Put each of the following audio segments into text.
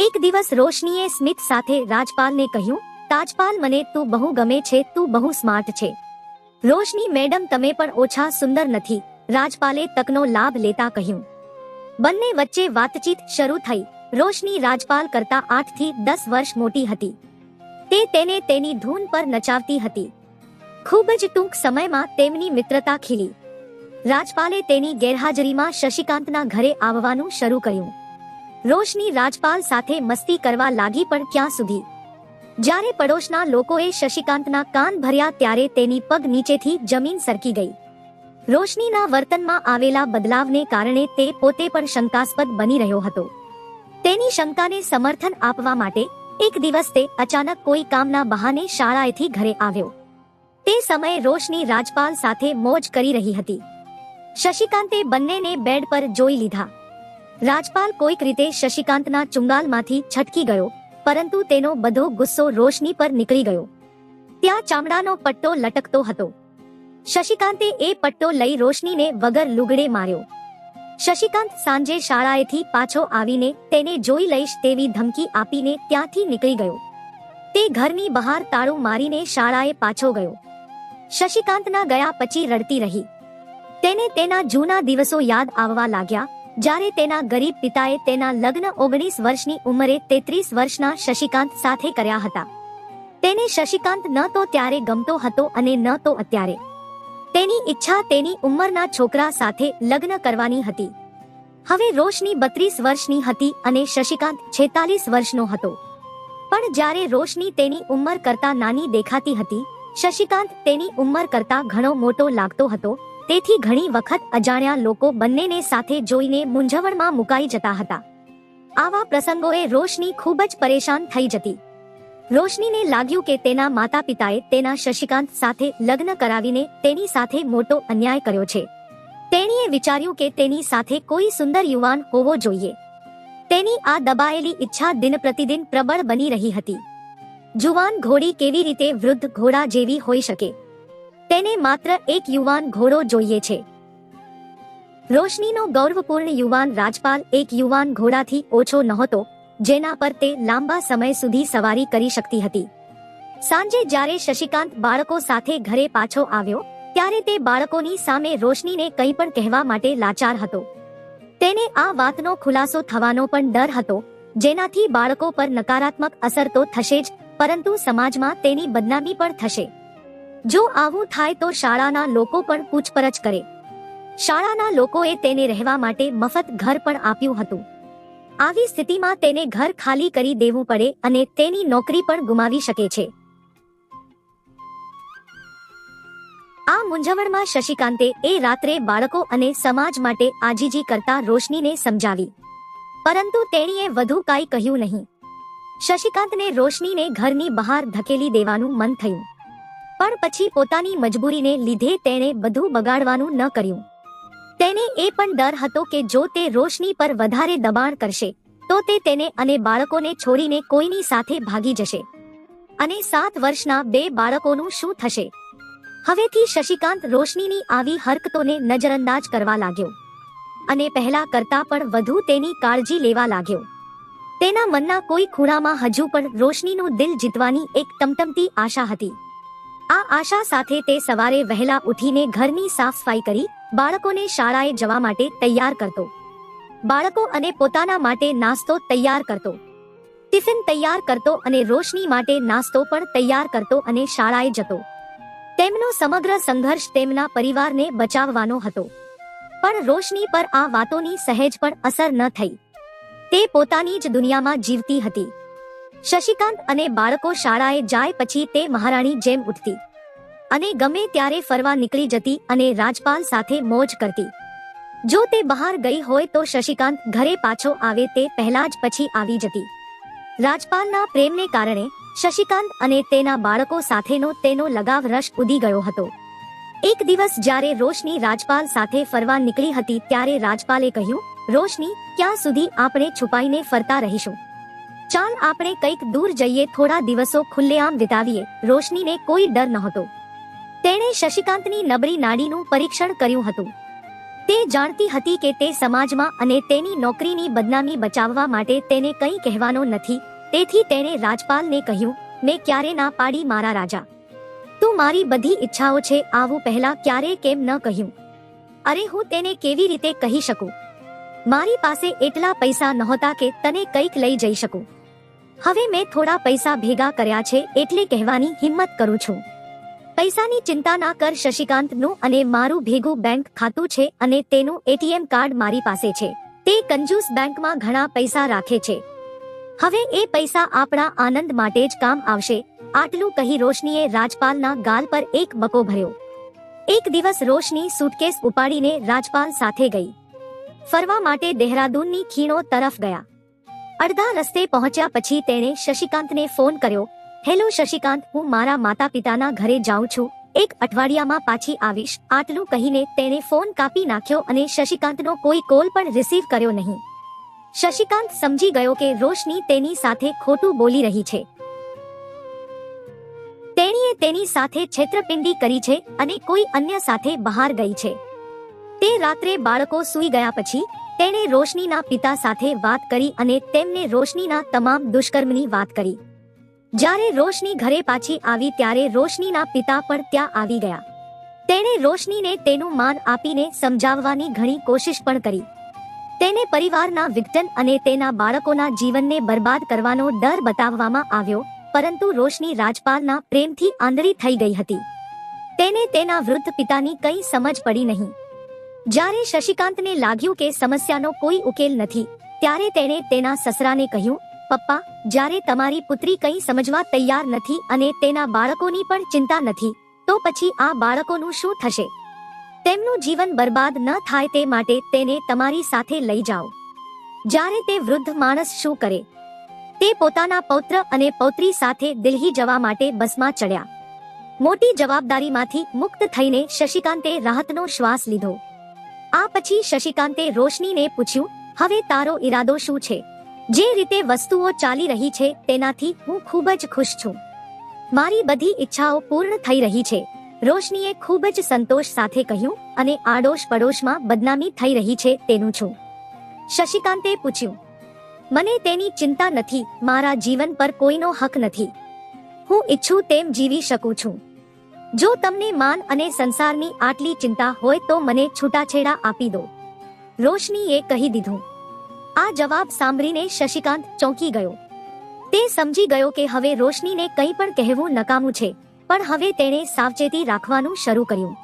એક દિવસ રોશનીએ સ્મિત સાથે રાજપાલને કહ્યું, તાજપાલ મને તું બહુ ગમે છે, તું બહુ સ્માર્ટ છે. રોશની, મેડમ, તમે પણ ઓછા સુંદર નથી. રાજપાલે તકનો લાભ લેતા કહ્યું. બંને વચ્ચે વાતચીત શરૂ થઈ. રોશની રાજપાલ કરતા આઠથી દસ વર્ષ મોટી હતી. તે તેને તેની ધૂન પર નચાવતી હતી. ખૂબ જ ટૂંક સમયમાં તેમની મિત્રતા ખીલી. રાજપાલે તેની ગેરહાજરીમાં શશિકાંતના ઘરે આવવાનું શરૂ કર્યું. રોશની રાજપાલ સાથે મસ્તી કરવા લાગી પણ ક્યાં સુધી? જ્યારે પડોશના લોકોએ શશિકાંતના કાન ભર્યા ત્યારે તેની પગ નીચેથી જમીન સરકી ગઈ. રોશનીના વર્તનમાં આવેલા બદલાવને કારણે તે પોતે પણ શંકાસ્પદ બની રહ્યો હતો. તેની શંકાને સમર્થન આપવા માટે એક દિવસ તે અચાનક કોઈ કામના બહાને શાળાએથી ઘરે આવ્યો. તે સમયે રોશની રાજપાલ સાથે મોજ કરી રહી હતી. શશિકાંતે બંનેને બેડ પર જોઈ લીધા. રાજપાલ કોઈક રીતે શશિકાંતના ચુંગાલમાંથી છટકી ગયો, પરંતુ તેનો બધો ગુસ્સો રોશની પર નીકળી ગયો. ત્યાં ચામડાનો પટ્ટો લટકતો હતો. શશિકાંતે એ પટ્ટો લઈ રોશનીને વગર લુગડે માર્યો. શશિકાંત સાંજે શાળાએથી પાછો આવીને તેને જોઈ લઈશ તેવી ધમકી આપીને ત્યાંથી નીકળી ગયો. તે ઘરની બહાર તાળું મારીને શાળાએ પાછો ગયો. શશિકાંતના ગયા પછી રડતી રહી. તેને તેના જૂના દિવસો યાદ આવવા લાગ્યા જ્યારે તેના ગરીબ પિતાએ તેના લગ્ન ઓગણીસ વર્ષની ઉંમરે તેત્રીસ વર્ષના શશિકાંત સાથે કર્યા હતા. તેને શશિકાંત ન તો ત્યારે ગમતો હતો અને ન તો અત્યારે. તેની ઈચ્છા તેની ઉંમરના છોકરા સાથે લગ્ન કરવાની હતી. હવે રોશની બત્રીસ વર્ષની હતી અને શશિકાંત છેતાલીસ વર્ષનો હતો. પણ જ્યારે રોશની તેની ઉંમર કરતા નાની દેખાતી હતી, શશિકાંત તેની ઉંમર કરતા ઘણો મોટો લાગતો હતો તેથી ઘણી વખત અજાણ્યા લોકો બંનેને સાથે જોઈને મૂંઝવણમાં મુકાઈ જતા હતા. આવા પ્રસંગોએ રોશની ખૂબ જ પરેશાન થઈ જતી. રોશનીને લાગ્યું કે તેના માતા પિતાએ તેના શશિકાંત સાથે લગ્ન કરાવીને તેની સાથે મોટો અન્યાય કર્યો છે. તેણીએ વિચાર્યું કે તેની સાથે કોઈ સુંદર યુવાન હોવો જોઈએ. તેની આ દબાયેલી ઈચ્છા દિન પ્રતિદિન પ્રબળ બની રહી હતી. જુવાન ઘોડી કેવી રીતે વૃદ્ધ ઘોડા જેવી હોઈ શકે? તેને માત્ર એક યુવાન ઘોડો જોઈએ છે. રોશનીનો ગૌરવપૂર્ણ યુવાન રાજપાલ એક યુવાન ઘોડાથી ઓછો નહોતો, જેના પર તે લાંબા સમય સુધી સવારી કરી શકતી હતી. સાંજે જ્યારે શશિકાંત બાળકો સાથે ઘરે પાછો આવ્યો, ત્યારે તે બાળકોની સામે રોશનીને કંઈ પણ કહેવા માટે લાચાર હતો. તેને આ વાતનો ખુલાસો થવાનો પણ ડર હતો, જેનાથી બાળકો પર નકારાત્મક અસર તો થશે જ, પરંતુ સમાજમાં તેની બદનામી પણ થશે. જો આવું થાય તો શાળાના લોકો પણ પૂછપરછ કરે. શાળાના લોકોએ તેને રહેવા માટે મફત ઘર પણ આપ્યું હતું. આવી સ્થિતિમાં તેને ઘર ખાલી કરી દેવું પડે અને તેની નોકરી પણ ગુમાવી શકે છે. આ મૂંઝવણમાં શશિકાંતે એ રાત્રે બાળકો અને સમાજ માટે આજીજી કરતા રોશનીને સમજાવી. પરંતુ તેણીએ વધુ કાંઈ કહ્યું નહીં. શશિકાંતને રોશનીને ઘરની બહાર ધકેલી દેવાનું મન થયું. પણ પછી પોતાની મજબૂરીને લીધે તેણે બધું બગાડવાનું ન કર્યું. તેને એ પણ ડર હતો કે જો તે રોશની પર વધારે દબાણ કરશે, તો તે તેને અને બાળકોને છોડીને કોઈની સાથે ભાગી જશે. અને સાત વર્ષના બે બાળકોનું શું થશે? હવેથી શશિકાંત રોશનીની આવી હરકતોને નજરઅંદાજ કરવા લાગ્યો. અને પહેલા કરતા પણ વધુ તેની કાળજી લેવા લાગ્યો. તેના મનના કોઈ ખૂણામાં હજુ પણ રોશનીનું દિલ જીતવાની એક ટમટમતી આશા હતી. આ આશા સાથે તે સવારે વહેલા ઉઠીને ઘરની સાફ સફાઈ કરી બાળકોને શાળાએ જવા માટે તૈયાર કરતો. બાળકો અને પોતાના માટે નાસ્તો તૈયાર કરતો. ટિફિન તૈયાર કરતો અને રોશની માટે નાસ્તો પણ તૈયાર કરતો અને શાળાએ જતો. તેમનો સમગ્ર સંઘર્ષ તેમના પરિવારને બચાવવાનો હતો. પણ રોશની પર આ વાતોની સહેજ પણ અસર ન થઈ. તે પોતાની જ દુનિયામાં જીવતી હતી. શશિકાંત અને બાળકો શાળાએ જાય પછી તે મહારાણી જેમ ઉઠતી અને ગમે ત્યારે ફરવા નીકળી જતી અને રાજપાલ સાથે મોજ કરતી. જો તે બહાર ગઈ હોય તો શશિકાંત ઘરે પાછો આવે તે પહેલા જ પછી આવી જતી. રાજપાલના પ્રેમને કારણે શશિકાંત અને તેના બાળકો સાથેનો તેનો લગાવ રસ ઉદી ગયો હતો. એક દિવસ જ્યારે રોશની રાજપાલ સાથે ફરવા નીકળી હતી ત્યારે રાજપાલે કહ્યું, રોશની, ક્યાં સુધી આપણે છુપાઈને ફરતા રહીશું? ચાલ આપણે કંઈક દૂર જઈએ, થોડા દિવસો ખુલ્લેઆમ વિતાવીએ. રોશનીને કોઈ ડર નહોતો. તેણે શશિકાંતની નબળી નાડીનું પરીક્ષણ કર્યું હતું. તે જાણતી હતી કે તે સમાજમાં અને તેની નોકરીની બદનામી બચાવવા માટે તેને કંઈ કહેવાનો નથી. તેથી તેણે રાજપાલને કહ્યું, મેં ક્યારે ના પાડી મારા રાજા. તું મારી બધી ઈચ્છાઓ છે, આવું પહેલા ક્યારે કેમ ન કહ્યું? અરે, હું તેને કેવી રીતે કહી શકું? મારી પાસે એટલા પૈસા નહોતા કે તને કંઈક લઈ જઈ શકું. હવે મેં થોડા પૈસા ભેગા કર્યા છે એટલે કહેવાની હિંમત કરું છું. પૈસાની ચિંતા ના કર શશિકાંતનું અને મારું ભેગું બેંક ખાતું છે અને તેનું એટીએમ કાર્ડ મારી પાસે છે. તે કંજૂસ બેંકમાં ઘણા પૈસા રાખે છે. હવે એ પૈસા આપણા આનંદ માટે જ કામ આવશે. આટલું કહી રોશનીએ રાજપાલના ગાલ પર એક બકો ભર્યો. એક દિવસ રોશની સુટકેસ ઉપાડીને રાજપાલ સાથે ગઈ. ફરવા માટે દહેરાદૂનની ખીણો તરફ ગયા. અડધા રસ્તે પહોંચ્યા પછી તેણે શશિકાંતને ફોન કર્યો. હેલો શશિકાંત, હું મારા માતા પિતાના ઘરે જાઉં છું. એક અઠવાડિયામાં પાછી આવીશ. આટલું કહીને તેણે ફોન કાપી નાખ્યો અને શશિકાંતનો કોઈ કોલ પણ રિસીવ કર્યો નહીં. શશિકાંત સમજી ગયો કે રોશની તેની સાથે ખોટું બોલી રહી છે. તેણીએ તેની સાથે છેતરપિંડી કરી છે અને કોઈ અન્ય સાથે બહાર ગઈ છે. તે રાત્રે બાળકો સૂઈ ગયા પછી તેણે રોશનીના પિતા સાથે વાત કરી અને તેમને રોશનીના તમામ દુષ્કર્મની વાત કરી. જ્યારે રોશની ઘરે પાછી આવી ત્યારે રોશનીના પિતા પણ ત્યાં આવી ગયા. તેણે રોશનીને તેનું માન આપીને સમજાવવાની ઘણી કોશિશ પણ કરી. તેને પરિવારના વિઘટન અને તેના બાળકોના જીવનને બરબાદ કરવાનો ડર બતાવવામાં આવ્યો, પરંતુ રોશની રાજપાલના પ્રેમથી આંધળી થઈ ગઈ હતી. તેને તેના વૃદ્ધ પિતાની કંઈ સમજ પડી નહીં. જ્યારે શશિકાંતને લાગ્યું કે સમસ્યાનો કોઈ ઉકેલ નથી, ત્યારે તેણે તેના સસરાને કહ્યું, પપ્પા, જ્યારે તમારી પુત્રી કંઈ સમજવા તૈયાર નથી અને તેના બાળકોની પણ ચિંતા નથી, તો પછી આ બાળકોનું શું થશે? તેમનું જીવન બરબાદ ન થાય તે માટે તેને તમારી સાથે લઈ જાઓ. જ્યારે તે વૃદ્ધ માણસ શું કરે? તે પોતાના પૌત્ર અને પૌત્રી સાથે દિલ્હી જવા માટે બસમાં ચડ્યા. મોટી જવાબદારીમાંથી મુક્ત થઈને શશિકાંતે રાહતનો શ્વાસ લીધો. આ પછી શશિકાંતે રોશનીને પૂછ્યું, હવે તારો ઈરાદો શું છે? જે રીતે વસ્તુઓ ચાલી રહી છે તેનાથી હું ખૂબ જ ખુશ છું. મારી બધી ઈચ્છાઓ પૂર્ણ થઈ રહી છે. રોશનીએ ખૂબ જ સંતોષ સાથે કહ્યું અને આડોશ પડોશમાં બદનામી થઈ રહી છે તેનું છું. શશિકાંતે પૂછ્યું, મને તેની ચિંતા નથી, મારા જીવન પર કોઈનો હક નથી. હું ઈચ્છું તેમ જીવી શકું છું. જો તમને માન અને સંસારની આટલી ચિંતા હોય તો મને છૂટાછેડા આપી દો. રોશનીએ કહી દીધું. આ જવાબ સાંભળીને શશિકાંત ચોંકી ગયો. તે સમજી ગયો કે હવે રોશનીને કંઈ પણ કહેવું નકામું છે, પણ હવે તેણે સાવચેતી રાખવાનું શરૂ કર્યું.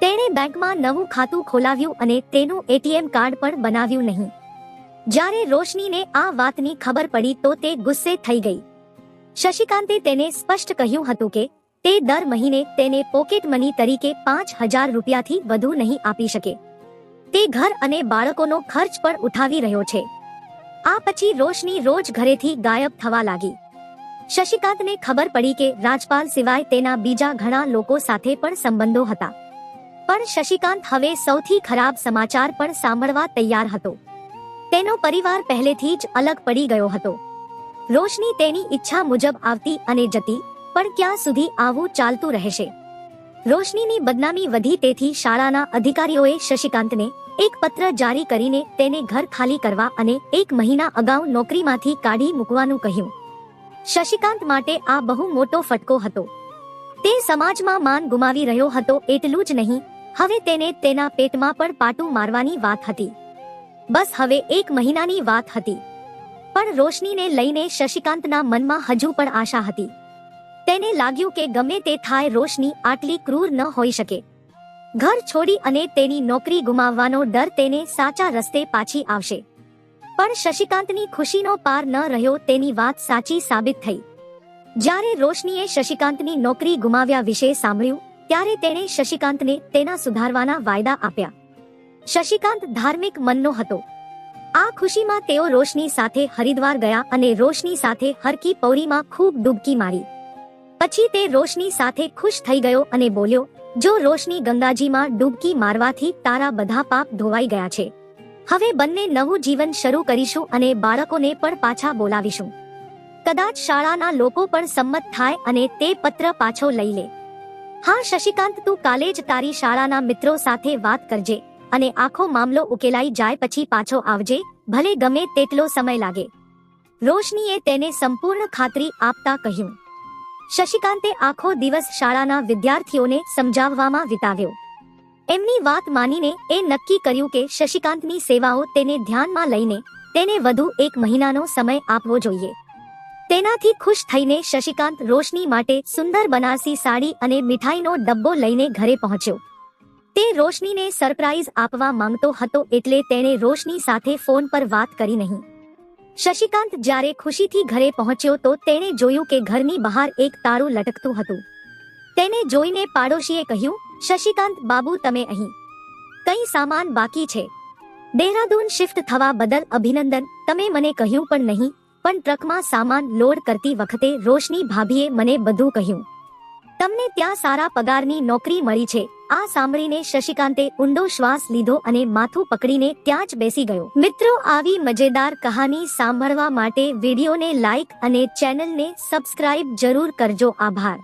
તેણે બેંકમાં નવું ખાતું ખોલાવ્યું અને તેનું એટીએમ કાર્ડ પણ બનાવ્યું નહીં. જ્યારે રોશનીને આ વાતની ખબર પડી તો તે ગુસ્સે થઈ ગઈ. શશિકાંતે તેને સ્પષ્ટ કહ્યું હતું કે તે દર મહિને તેને પોકેટ મની તરીકે પાંચ હજાર રૂપિયાથી વધુ નહીં આપી શકે. તે ઘર અને બાળકોનો ખર્ચ પણ ઉઠાવી રહ્યો છે. આ પછી રોશની રોજ ઘરેથી ગાયબ થવા લાગી. શશિકાંતને ખબર પડી કે રાજપાલ સિવાય તેના બીજા ઘણા લોકો સાથે પણ સંબંધો હતા. પણ શશિકાંત હવે સૌથી ખરાબ સમાચાર પણ સાંભળવા તૈયાર હતો. તેનો પરિવાર પહેલેથી જ અલગ પડી ગયો હતો. રોશની તેની ઈચ્છા મુજબ આવતી અને જતી પણ ક્યાં સુધી આવું ચાલતું રહેશે? રોશનીની બદનામી વધી તેથી શાળાના અધિકારીઓએ શશિકાંતને એક પત્ર જારી કરીને તેને ઘર ખાલી કરવા અને એક મહિના અગાઉ નોકરીમાંથી કાઢી મૂકવાનું કહ્યું. શશિકાંત માટે આ બહુ મોટો ફટકો હતો. તે સમાજમાં માન ગુમાવી રહ્યો હતો એટલું જ નહીં, હવે તેને તેના પેટમાં પણ પાટું મારવાની વાત હતી. બસ હવે એક મહિનાની વાત હતી. પણ રોશનીને લઈને શશિકાંતના મનમાં હજુ પણ આશા હતી. તેને લાગ્યું કે ગમે તે થાય રોશની આટલી ક્રૂર ન હોઈ શકે. ઘર છોડી અને તેની નોકરી ગુમાવવાનો ડર તેને સાચા રસ્તે પાછી આવશે. પણ શશિકાંતની ખુશીનો પાર ન રહ્યો તેની વાત સાચી સાબિત થઈ. જ્યારે રોશનીએ શશિકાંતની નોકરી ગુમાવ્યા વિશે સાંભળ્યું, ત્યારે તેણે શશિકાંતને તેના સુધારવાના વાયદા આપ્યા. શશિકાંત ધાર્મિક મનનો હતો. આ ખુશીમાં તેઓ રોશની સાથે હરિદ્વાર ગયા અને રોશની સાથે હરકી પૌરીમાં ખૂબ ડૂબકી મારી. પછી તે રોશની સાથે ખુશ થઈ ગયો અને બોલ્યો, જો રોશની ગંગાજીમાં ડૂબકી મારવાથી તારા બધા પાપ ધોવાઈ ગયા છે, હવે બંને નવું જીવન શરૂ કરીશું અને બાળકોને પણ પાછા બોલાવીશું. કદાચ શાળાના લોકો પણ સંમત થાય અને તે પત્ર પાછો લઈ લે. હા, શશિકાંત, તું કાલે જ તારી શાળાના મિત્રો સાથે વાત કરજે અને આખો મામલો ઉકેલાઈ જાય પછી પાછો આવજે, ભલે ગમે તેટલો સમય લાગે. રોશનીએ તેને સંપૂર્ણ ખાતરી આપતા કહ્યું. શશિકાંતે આખો દિવસ શાળાના વિદ્યાર્થીઓને સમજાવવામાં વિતાવ્યો. એમની વાત માનીને એ નક્કી કર્યું કે શશિકાંતની સેવાઓ તેને ધ્યાનમાં લઈને તેને વધુ એક મહિનાનો સમય આપવો જોઈએ. તેનાથી ખુશ થઈને શશિકાંત રોશની માટે સુંદર બનારસી સાડી અને મીઠાઈનો ડબ્બો લઈને ઘરે પહોંચ્યો. તે રોશનીને સરપ્રાઈઝ આપવા માંગતો હતો એટલે તેણે રોશની સાથે ફોન પર વાત કરી નહીં. શશિકાંત જ્યારે ખુશીથી ઘરે પહોંચ્યો તો તેણે જોયું કે ઘરની બહાર એક તારું લટકતું હતું. તેને જોઈને પાડોશીએ કહ્યું, શશિકાંત બાબુ, તમે અહીં. કઈ સામાન બાકી છે? દેહરાદૂન શિફ્ટ થવા બદલ અભિનંદન. તમે મને કહ્યું પણ નહીં, પણ ટ્રકમાં સામાન લોડ કરતી વખતે રોશની ભાભીએ મને બધું કહ્યું. તમને ત્યાં સારા પગારની નોકરી મળી છે. આ સાંભળીને શશિકાંતે ઊંડો શ્વાસ લીધો અને માથું પકડીને ત્યાં જ બેસી ગયો. મિત્રો, આવી મજેદાર કહાની સાંભળવા માટે વિડીયોને લાઈક અને ચેનલને સબસ્ક્રાઇબ જરૂર કરજો. આભાર.